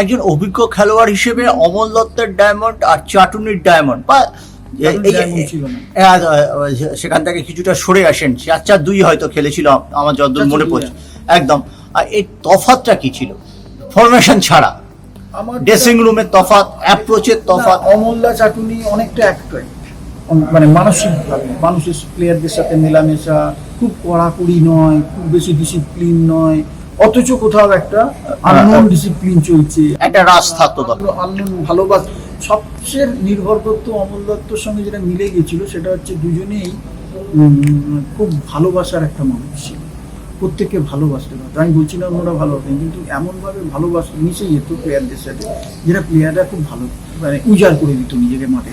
একজন অভিজ্ঞ খেলোয়াড় হিসেবে অমল দত্তের ডায়মন্ড আর চাটুনির ডায়মন্ড বা সেখান থেকে কিছুটা সরে আসেন। চার চার দুই হয়তো খেলেছিল আমার যতদূর মনে পড়ছে। একদম। আর এই তফাতটা কি ছিল? ফরমেশন ছাড়া। আমার ড্রেসিং রুমের তফাৎ অ্যাপ্রোচের তফাৎ না, অমল্লা চাটুনি অনেকটা অ্যাক্ট্রাক্ট মানে মানসিকভাবে মানুষের প্লেয়ারদের সাথে মেলামেশা খুব কড়াকড়ি নয় খুব বেশি ডিসিপ্লিন নয়। অথচ কোথাও একটা আননোন ডিসিপ্লিন চলছে। একটা রাস থাকতো আননোন ভালোবাস সবচেয়ে নির্ভর করতো অমল দত্তর সঙ্গে যেটা মিলে গেছিল সেটা হচ্ছে দুজনেই খুব ভালোবাসার একটা মানুষ ছিল। প্রত্যেককে ভালোবাসতে পারতো। আমি বলছি না অন্যরা ভালোবাসেন কিন্তু এমনভাবে ভালোবাস মিশে যেত প্লেয়ারদের সাথে যেটা প্লেয়াররা খুব ভালো মানে উজাড় করে দিত নিজেকে মাঠে।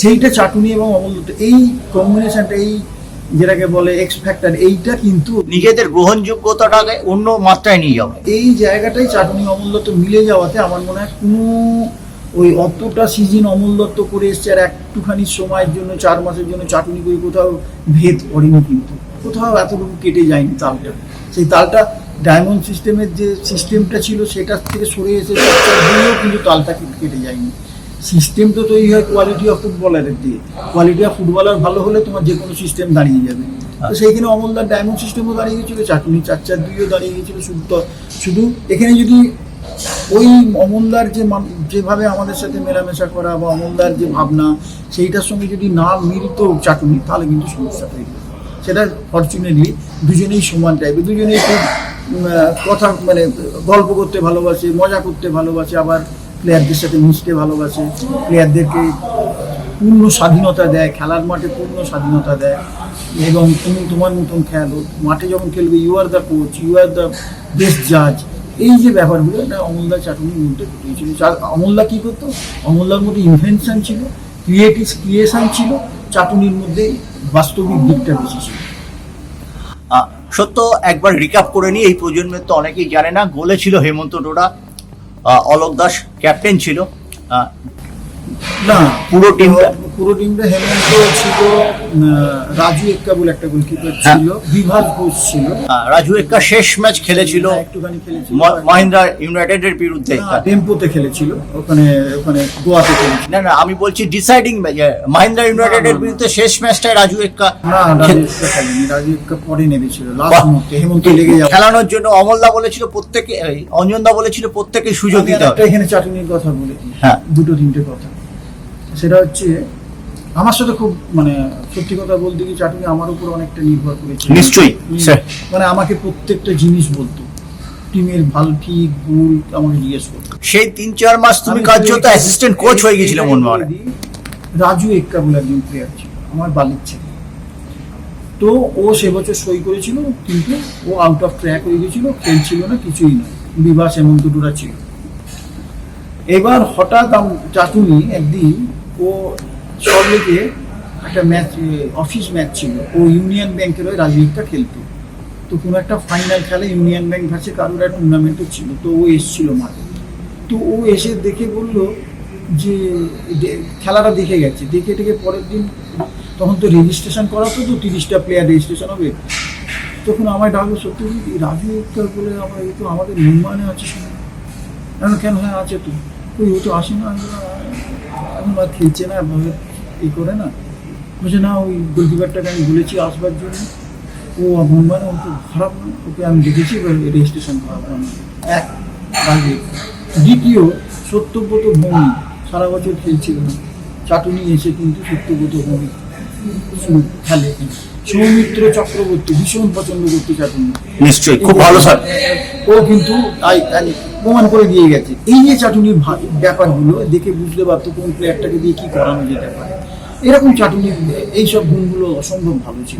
সেইটা চাটুনি এবং অমল দত্ত এই কম্বিনেশনটা এই যেটাকে বলে এক্স ফ্যাক্টর এইটা কিন্তু নিজেদের গ্রহণযোগ্যতাটাকে অন্য মাত্রায় নিয়ে যাবে। এই জায়গাটাই চাটনি অমল দত্ত মিলে যাওয়াতে আমার মনে হয় কোনো ওই অতটা সিজন অমল দত্ত করে এসছে আর একটুখানি সময়ের জন্য চার মাসের জন্য চাটনি করে কোথাও ভেদ পড়েনি কিন্তু। কোথাও এতটুকু কেটে যায়নি তালটা। সেই তালটা ডায়মন্ড সিস্টেমের যে সিস্টেমটা ছিল সেটার থেকে সরে এসে কিন্তু তালটা কেটে যায়নি। সিস্টেম তো তৈরি হয় কোয়ালিটি অফ ফুটবলারের দিয়ে। কোয়ালিটি অফ ফুটবলার ভালো হলে তোমার যে কোনো সিস্টেম দাঁড়িয়ে যাবে। তো সেইখানে অমলদার ডায়মন্ড সিস্টেমও দাঁড়িয়ে গেছিল চাটনি চার চার দুইও দাঁড়িয়ে গেছিল শুধু শুধু এখানে যদি ওই অমলদার যে যেভাবে আমাদের সাথে মেলামেশা করা বা অমলদার যে ভাবনা সেইটার সঙ্গে যদি না মিলতো চাটনি তাহলে কিন্তু সমস্যা তৈরি সেটা ফর্চুনেটলি দুজনেই সমান টাইপের দুজনেই খুব কথা মানে গল্প করতে ভালোবাসে মজা করতে ভালোবাসে আবার প্লেয়ারদের সাথে মিশতে ভালোবাসে, প্লেয়ারদেরকে পূর্ণ স্বাধীনতা দেয়, খেলার মাঠে পূর্ণ স্বাধীনতা দেয়। এবং তুমি তোমার মতন খেলো মাঠে যখন খেলবে you are the coach you are the best জাজ এই যে ব্যাপারগুলো, এটা অমলদা চাটুনির মধ্যে চা- অমলদা কী করতো? অমলদার মধ্যে ইনভেনশন ছিল ক্রিয়েটিভ ক্রিয়েশন ছিল, চাটুনির মধ্যে বাস্তবিক দিকটা বেশি ছিল। সত্য, একবার রিকাপ করে নিই, এই প্রজন্মের তো অনেকেই জানে না, গোলে ছিল হেমন্ত ডোরা অলোক দাস ক্যাপ্টেন ছিল। না পুরো টিমটা পুরো টিমটা হেমন্ত ছিল রাজু এক্কা বলে একটা গোলকিপার হ্যাঁ। ছিল বিভাস ঘোষ ছিল। রাজু এক্কা শেষ ম্যাচ খেলেছিল হ্যাঁ, একটুখানি খেলেছিল। মহিন্দ্রা ইউনাইটেডের বিরুদ্ধে টেম্পোতে খেলেছিল ওখানে ওখানে গোয়াতে খেলেছিল। না না আমি বলছি ডিসাইডিং ম্যাচ মহিন্দ্রা ইউনাইটেডের বিরুদ্ধে শেষ ম্যাচটায় রাজু এক্কা না রাজু এক্কা খেলেনি রাজু এক্কা পরে নেমেছিল। লাস্ট মুহূর্তে হেমন্ত লেগে যাবে খেলানোর জন্য অমলদা বলেছিল প্রত্যেকে অঞ্জনদা বলেছিল প্রত্যেকে সুযোগ দিতে হবে। এখানে চাটুনির কথা বলে হ্যাঁ। দুটো তিনটে কথা। সেটা হচ্ছে আমার সাথে খুব মানে সত্যি কথা বলতে কি চাটুনি আমার উপর অনেকটা নির্ভর করেছে। নিশ্চয়ই। মানে আমাকে প্রত্যেকটা জিনিস বলতো। টিমের ভালো ঠিক ভুল আমাকে জিজ্ঞেস করতো। সেই তিন চার মাস তুমি কার্যত শুধু অ্যাসিস্ট্যান্ট কোচ হয়ে গেছিল মনমোহনে। রাজু এক্কা বলে একজন প্লেয়ার ছিল আমার বালির ছেলে। তো ও সে বছর সই করেছিল কিন্তু ও আউট অফ ট্র্যাক হয়ে গেছিল খেলছিল না কিছুই না। বিবাস হেমন্ত টুরা ছিল। এবার হঠাৎ আম- চাটুনি একদিন ও সরলেকে একটা ম্যাচ অফিস ম্যাচ ছিল। ও ইউনিয়ন ব্যাংকের হয়ে রাজনীতিটা খেলতো। তো কোনো একটা ফাইনাল খেলা ইউনিয়ন ব্যাংক ভার্সে কারোর একটা টুর্নামেন্টও ছিল। তো ও এসেছিল মাঠে। তো ও এসে দেখে বলল যে খেলাটা দেখে গেছে। দেখে টেকে পরের দিন তখন তো রেজিস্ট্রেশন করা তো তো তিরিশটা প্লেয়ার রেজিস্ট্রেশন হবে। তখন আমায় ডাকলো সত্যি রাজু উত্তর বলে আমার এই তো আমাদের নির্মাণে আছে কেন হ্যাঁ আছে তো। ওই ও তো আসে না। আমি বললাম, "আহ, এখন আর খেলছে না এই করে না। বলছে, না, ওই গোলকিপারটাকে আমি বলেছি আসবার জন্য। ও মানে ও তো খারাপ না। ওকে আমি দেখেছি রেজিস্ট্রেশন খারাপ এক আগে দ্বিতীয়, সত্যব্রত ভৌমিক। সারা বছর খেলছিল না। চাটুনি এসে কিন্তু সত্যব্রত শুরু খেলে। সৌমিত্র চক্রবর্তী ভীষণ পছন্দ করতে চাটুনি নিশ্চয়ই খুব ভালো স্যার। ও কিন্তু তাই প্রমাণ করে দিয়ে গেছে। এই যে চাটুনির ব্যাপারগুলো দেখে বুঝতে পারতো কোন প্লেয়ারটাকে দিয়ে কি করানো যেতে পারে। এরকম চাটুনির এইসব গুণগুলো অসম্ভব ভালো ছিল।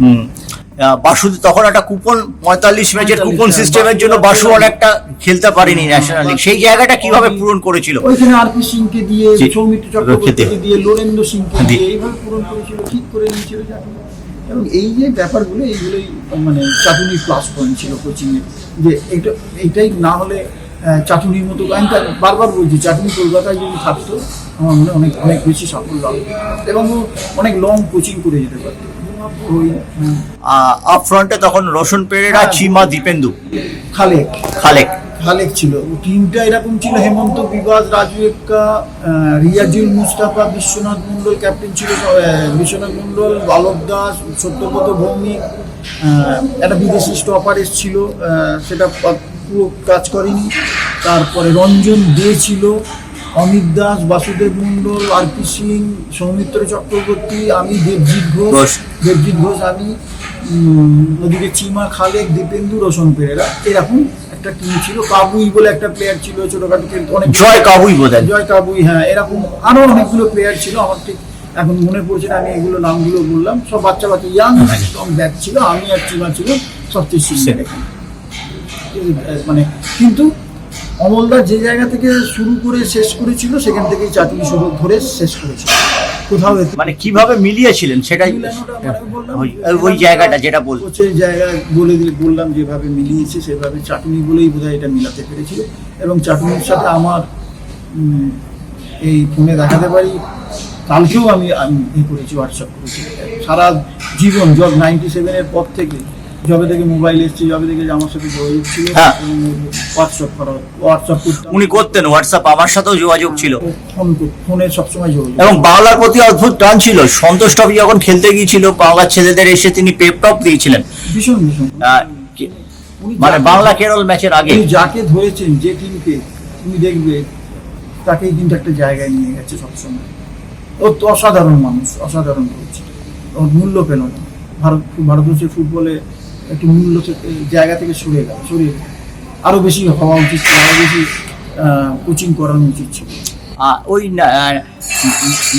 বাসু তখন একটা কুপন পঁয়তাল্লিশ ম্যাচের কুপন সিস্টেমের জন্য বাসু অনেকটা খেলতে পারেনি ন্যাশনাল লিগ সেই জায়গাটা কীভাবে পূরণ করেছিল? ওইখানে আরপি সিংকে দিয়ে। সৌমিত্র। চক্রবর্তীকে দিয়ে লোরেন্দ্র সিংকে। দিয়ে এইভাবে পূরণ করেছিল ঠিক করে নিয়েছিল এবং এই যে ব্যাপারগুলো এইগুলোই মানে চাটুনির প্লাস পয়েন্ট ছিল কোচিংয়ে যে এটা এইটাই না হলে চাটুনির মতো আমি তার বারবার বলছি চাটুনি কলকাতায় যদি থাকতো আমার মনে অনেক অনেক বেশি সাফল্য হবে। এবং ও অনেক লং কোচিং করে যেতে পারতো। আপ ফ্রন্টে তখন রোশন পেরেরা হ্যাঁ। চিমা দীপেন্দু। খালেক। খালেক। খালেক ছিল। টিমটা এরকম ছিল হেমন্ত বিবাস রাজু এক্কা রিয়াজুল মুস্তাফা বিশ্বনাথ মণ্ডল ক্যাপ্টেন ছিল বিশ্বনাথ মণ্ডল বালক দাস সত্যব্রত ভৌমিক একটা বিদেশি স্টপার এসেছিল সেটা পুরো কাজ করেনি। তারপরে রঞ্জন দে ছিল অমিত দাস বাসুদেব মণ্ডল আর পি সিং সৌমিত্র চক্রবর্তী আমি দেবজিৎ ঘোষ। দেবজিৎ ঘোষ আমি ওদিকে চিমা খালেক দীপেন্দু রোশন পেরেরা এরকম একটা টিম ছিল। কাবুই বলে একটা প্লেয়ার ছিল ছোটখাটো কিন্তু অনেক জয় কাবুই বোধ জয় কাবুই হ্যাঁ এরকম আরও অনেকগুলো প্লেয়ার ছিল। আমার ঠিক এখন মনে পড়ছে না আমি এগুলো নামগুলো বললাম। সব বাচ্চা বাচ্চা ইয়াং ব্যাচ ছিল। আমি আর চিমা ছিল সবচেয়ে এখানে। মানে কিন্তু অমলদা যে জায়গা থেকে শুরু করে শেষ করেছিল সেখান থেকেই চাটুনি শুরু ধরে শেষ করেছিল। কোথাও মানে কীভাবে মিলিয়েছিলেন সেটাই বললাম, ওই- জায়গাটা যেটা বল কোচের জায়গায় বলে দিলে বললাম যেভাবে মিলিয়েছে সেভাবে চাটুনি বলেই বোধহয় এটা মিলাতে পেরেছিল। এবং চাটুনির সাথে আমার এই ফোনে দেখাতে পারি। কালকেও আমি আমি করেছি হোয়াটসঅ্যাপ করেছি। সারা জীবন জব নাইনটি সেভেনের পর থেকে যবে থেকে মোবাইল এসছে যবে থেকে আমার সাথে যোগাযোগ ছিল হ্যাঁ। হোয়াটসঅ্যাপ করা হোয়াটসঅ্যাপ করতাম। উনি করতেন হোয়াটসঅ্যাপ আমার সাথেও যোগাযোগ ছিল। ফোন কর- ফোনে সবসময় যোগাযোগ এবং বাংলার প্রতি অদ্ভুত টান ছিল। সন্তোষ ট্রফি যখন খেলতে গিয়েছিল বাংলার ছেলেদের এসে তিনি পেপটপ দিয়েছিলেন। ভীষণ ভীষণ। আহ, কি- উনি মানে যাকে- বাংলা কেরল ম্যাচের আগে। উনি যাকে ধরেছেন যে টিমকে তুমি দেখবে তাকেই কিন্তু একটা জায়গায় নিয়ে গেছে সবসময়। ও তো অসাধারণ মানুষ অসাধারণ করছে ওর মূল্য পেল না। ভারত ভারতবর্ষের ফুটবলে একটু মূল্য জায়গা থেকে সরে গেল সরিয়ে আরও বেশি হওয়া উচিত ছিল আরও বেশি কোচিং করানো উচিত ছিল। ওই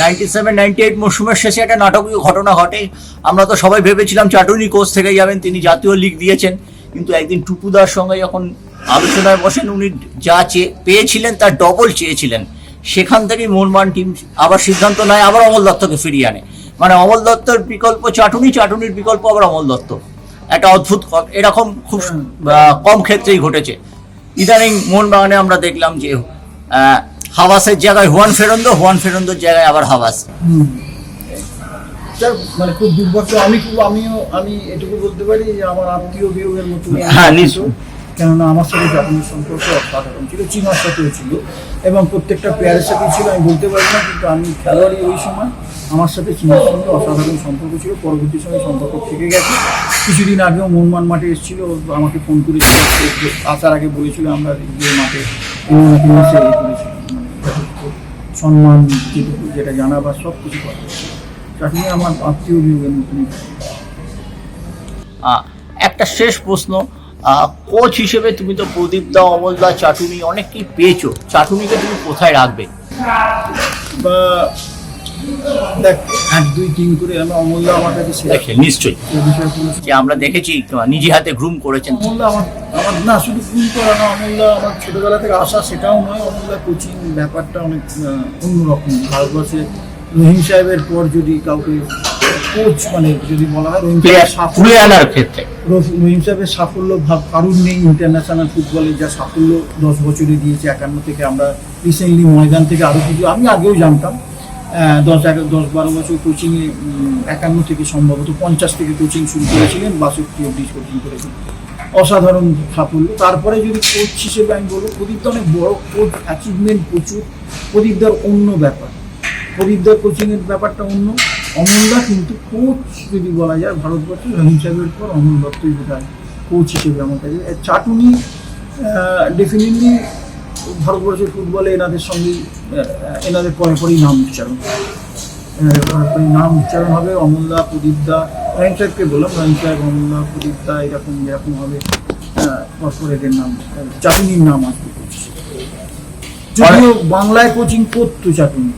নাইনটি সেভেন নাইনটি এইট মরশুমের শেষে একটা নাটকীয় ঘটনা ঘটে। আমরা তো সবাই ভেবেছিলাম চাটুনি কোচ থেকে যাবেন, তিনি জাতীয় লিগ দিয়েছেন। কিন্তু একদিন টুপুদার সঙ্গে যখন আলোচনায় বসেন, উনি যা চেয়ে, পেয়েছিলেন তার ডবল চেয়েছিলেন। সেখান থেকেই মোহনবাগান টিম আবার সিদ্ধান্ত নেয়, আবার অমল দত্তকে ফিরিয়ে আনে। মানে অমল দত্তর বিকল্প, চাটুনি, চাটুনির বিকল্প, আবার অমল দত্ত। একটা অদ্ভুত এরকম খুব কম ক্ষেত্রেই ঘটেছে। ইদানিং মোহনবাগানে আমরা দেখলাম যে হাওয়াসের জায়গায় হুয়ান ফেরন্দো হুয়ান ফেরন্দোর জায়গায় আবার হাওয়াস। মানে খুব দুর্ভাগ্য আমি খুব আমিও আমি এটুকু বলতে পারি যে আমার আত্মীয় বিয়োগের মতো হ্যাঁ, নিশ্চয়ই। কেননা আমার সাথে জাপানের সম্পর্ক অসাধারণ ছিল চীনার সাথেও ছিল এবং প্রত্যেকটা প্লেয়ারের সাথেই ছিল আমি বলতে পারি না কিন্তু আমি খেলোয়াড়ি ওই সময়। আমার সাথে চীনের সঙ্গে অসাধারণ সম্পর্ক ছিল পরবর্তী সময় সম্পর্ক থেকে গেছে। কিছুদিন আগেও মনমান মাঠে এসেছিল আমাকে ফোন করেছিল আসার আগে বলেছিল আমরা যে মাঠে মানে সম্মান যেটুকু যেটা জানাবার সব কিছু করা। চাকরি আমার আত্মীয় বিয়োগের মতনই একটা শেষ প্রশ্ন। কোচ হিসেবে তুমি তো প্রদীপ দা অমল দা চাটুনি অনেককেই পেয়েছ। চাটুনিকে তুমি কোথায় রাখবে? বা দেখ এক দুই তিন করে আমি অমূল্য আমার কাছে দেখে নিশ্চয়ই। এই বিষয়ে কোনো যে আমরা দেখেছি নিজে হাতে গ্রুম করেছেন। অমূল্য আমার আমার না শুধু ফোন করা না অমূল্য আমার ছোটবেলা থেকে আসা সেটাও নয় অমূল্য কোচিং ব্যাপারটা অনেক অন্যরকম। ভারতবর্ষে রহিম সাহেবের পর যদি কাউকে কোচ মানে যদি বলা হয় রহিম সাফল্য আনার ক্ষেত্রে। রহিম সাহেবের সাফল্য ভাব কারুর নেই ইন্টারন্যাশনাল ফুটবলে যা সাফল্য দশ বছরে দিয়েছে একান্ন থেকে আমরা রিসেন্টলি ময়দান থেকে আরও কিছু আমি আগেও জানতাম দশ এগারো, দশ বারো বছর কোচিংয়ে একান্ন থেকে সম্ভবত পঞ্চাশ থেকে কোচিং শুরু করেছিলেন, বাষট্টি অব্দি কোচিং করেছিলেন অসাধারণ সাফল্য। তারপরে যদি কোচ হিসেবে আমি বলব, প্রদীপ অনেক বড় কোচ অ্যাচিভমেন্ট প্রচুর। প্রদীপদার অন্য ব্যাপার। প্রদীপদার কোচিংয়ের ব্যাপারটা অন্য। অমলদা কিন্তু কোচ যদি বলা যায়, ভারতবর্ষে রহিম সাহেবের পর অমল দত্তই বোধহয় কোচ হিসেবে আমার কাছে। চাটুনি ডেফিনেটলি ভারতবর্ষের ফুটবলে এনাদের সঙ্গে এনাদের পরে পরেই নাম উচ্চারণ। এনাদের পরে পরেই নাম উচ্চারণ হবে অমলদা প্রদীপদা রহিম সাহেবকে বললাম রহিম সাহেব অমলদা প্রদীপদা এরকম যেরকম হবে পরপর এদের নাম চাটুনির নাম আসবে যদিও বাংলায় কোচিং করতো চাটুনি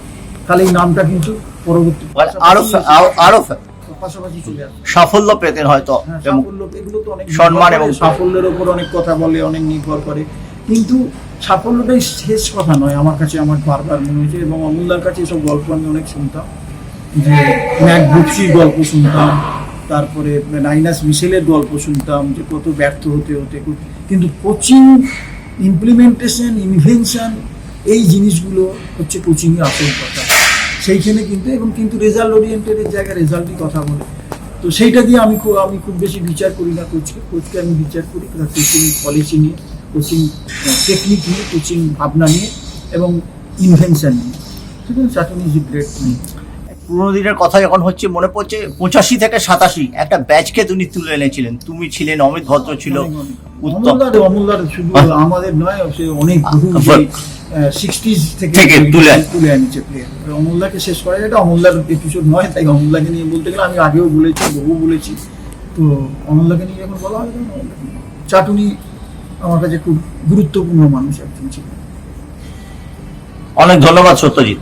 তাহলে এই নামটা কিন্তু পরবর্তী মানে আরও আরো- আরও পাশাপাশি চলে আসবে। সাফল্য পেতেন হয়তো হ্যাঁ, সাফল্য এগুলো তো অনেক সম্মান এবং সাফল্যের উপর অনেক কথা বলে অনেক নির্ভর করে। কিন্তু সাফল্যটাই শেষ কথা নয়, আমার কাছে আমার বারবার মনে হয়েছে এবং অমূল্যার কাছে এসব গল্প আমি অনেক শুনতাম। যে ম্যাক বুপসির গল্প শুনতাম, তারপরে নাইনাস মিশেলের গল্প শুনতাম, যে কত ব্যর্থ হতে হতে কিন্তু কোচিং ইমপ্লিমেন্টেশন ইনভেনশন এই জিনিসগুলো হচ্ছে কোচিংয়ের আসল কথা। সেইখানে কিন্তু এবং কিন্তু রেজাল্ট ওরিয়েন্টেডের জায়গায় রেজাল্টই কথা বলে। তো সেইটা দিয়ে আমি খুব আমি খুব বেশি বিচার করি না, কোচকে কোচকে আমি বিচার করি, তার কোচিং পলিসি নিয়ে। কোচিং টেকনিক নিয়ে কোচিং ভাবনা নিয়ে এবং ইনভেনশন নিয়ে। সুতরাং চাটুনি ইজ গ্রেট পুরোনো দিনের কথা যখন হচ্ছে মনে পড়ছে পঁচাশি থেকে সাতাশি একটা ব্যাচকে তুমি তুলে এনেছিলেন। তুমি ছিলেন অমিত ভদ্র ছিল উত্তম। অমলদার অমলদার শুধু আমাদের নয় সে অনেক সিক্সটিজ থেকে তুলে তুলে আনছে প্লেয়ার অমলদাকে শেষ করা এটা অমলদার এপিসোড নয় তাই অমলদাকে নিয়ে বলতে গেলে আমি আগেও বলেছি বহু বলেছি। তো অমলদাকে নিয়ে যখন বলা হয় নিয়ে। চাটুনি আমার কাছে খুব গুরুত্বপূর্ণ মানুষ একজন ছিলেন। অনেক ধন্যবাদ সত্যজিৎ।